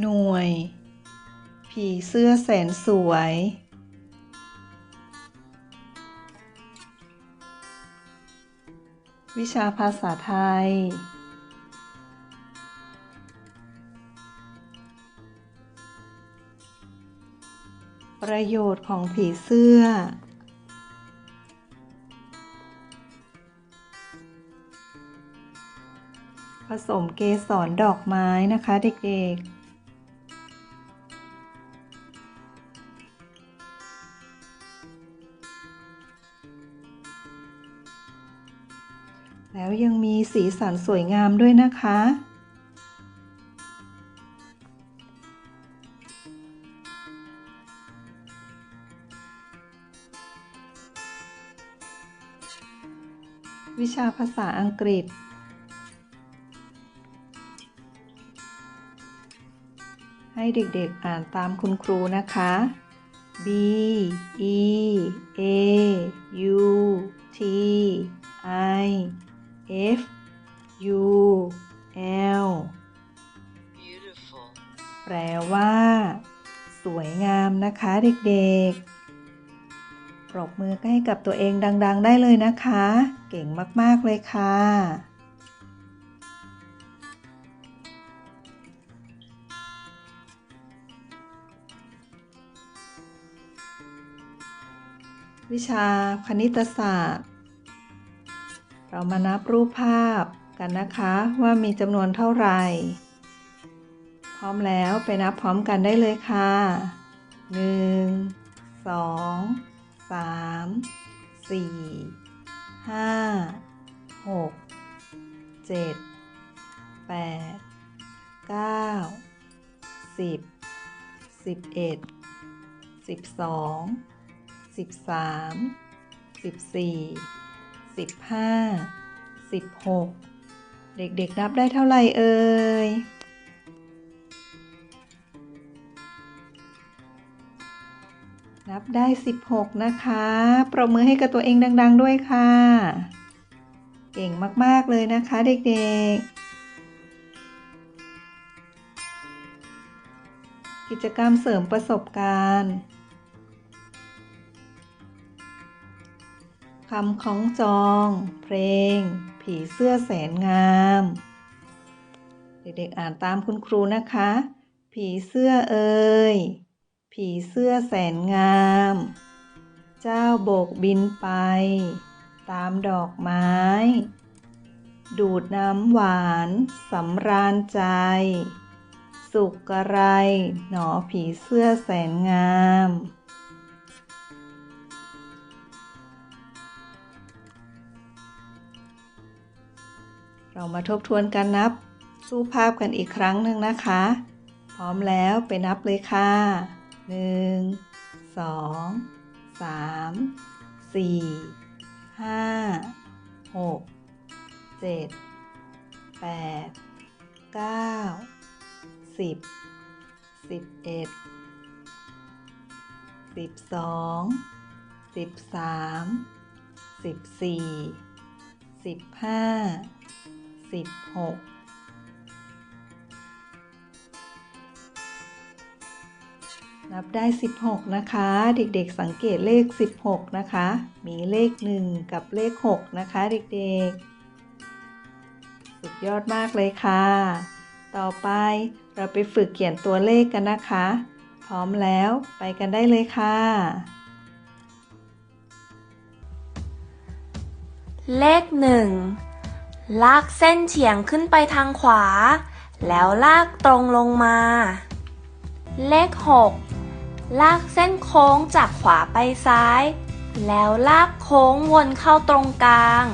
หน่วย ผีเสื้อแสนสวย วิชาภาษาไทย ประโยชน์ของผีเสื้อผสมเกสรดอกไม้นะคะเด็กๆ แล้วยังมีสีสันสวยงามด้วยนะคะ วิชาภาษาอังกฤษให้เด็กๆอ่านตามคุณครูนะคะ B E A แปลว่า สวยงามนะคะเด็กๆ ปรบมือให้กับตัวเองดัง ๆ ได้เลยนะคะ เก่งมาก ๆ เลยค่ะวิชาคณิตศาสตร์ เรามานับรูปภาพกันนะคะว่ามีจำนวนเท่าไหร่ พร้อมแล้วไปนับพร้อมกันได้เลยค่ะหนึ่งสองสามสี่ห้าหกเจ็ดแปดเก้าสิบสิบเอ็ดสิบสองสิบสามสิบสี่สิบห้าสิบหกเด็กๆนับได้เท่าไหร่เอ่ย นับได้ 16 นะคะ ปรบมือให้กับตัวเองดัง ๆ ด้วยค่ะ เก่งมากๆเลยนะคะเด็กๆกิจกรรมเสริมประสบการณ์ คำคล้องจอง เพลง ผีเสื้อแสนงาม เด็กๆอ่านตามคุณครูนะคะ ผีเสื้อเอ่ย ผีเสื้อแสนงาม เจ้าโบกบินไป ตามดอกไม้ ดูดน้ำหวานสำราญใจ สุขกระไรหนอผีเสื้อแสนงามเรามาทบทวนการนับรูปภาพกันอีกครั้งหนึ่งนะคะ พร้อมแล้วไปนับเลยค่ะ หนึ่งสองสามสี่ห้าหกเจ็ดแปดเก้าสิบสิบเอ็ดสิบสองสิบสามสิบสี่สิบห้าสิบหก นับได้ 16 นะคะ เด็กๆสังเกตเลข 16 นะคะ มีเลข 1 กับเลข 6 นะคะ เด็กๆ สุดยอดมากเลยค่ะ ต่อไปเราไปฝึกเขียนตัวเลขกันนะคะ พร้อมแล้วไปกันได้เลยค่ะ เลขหนึ่งลากเส้นเฉียงขึ้นไปทางขวา แล้วลากตรงลงมา เลขหก ลากเส้นโค้งจากขวาไปซ้าย แล้วลากโค้งวนเข้าตรงกลาง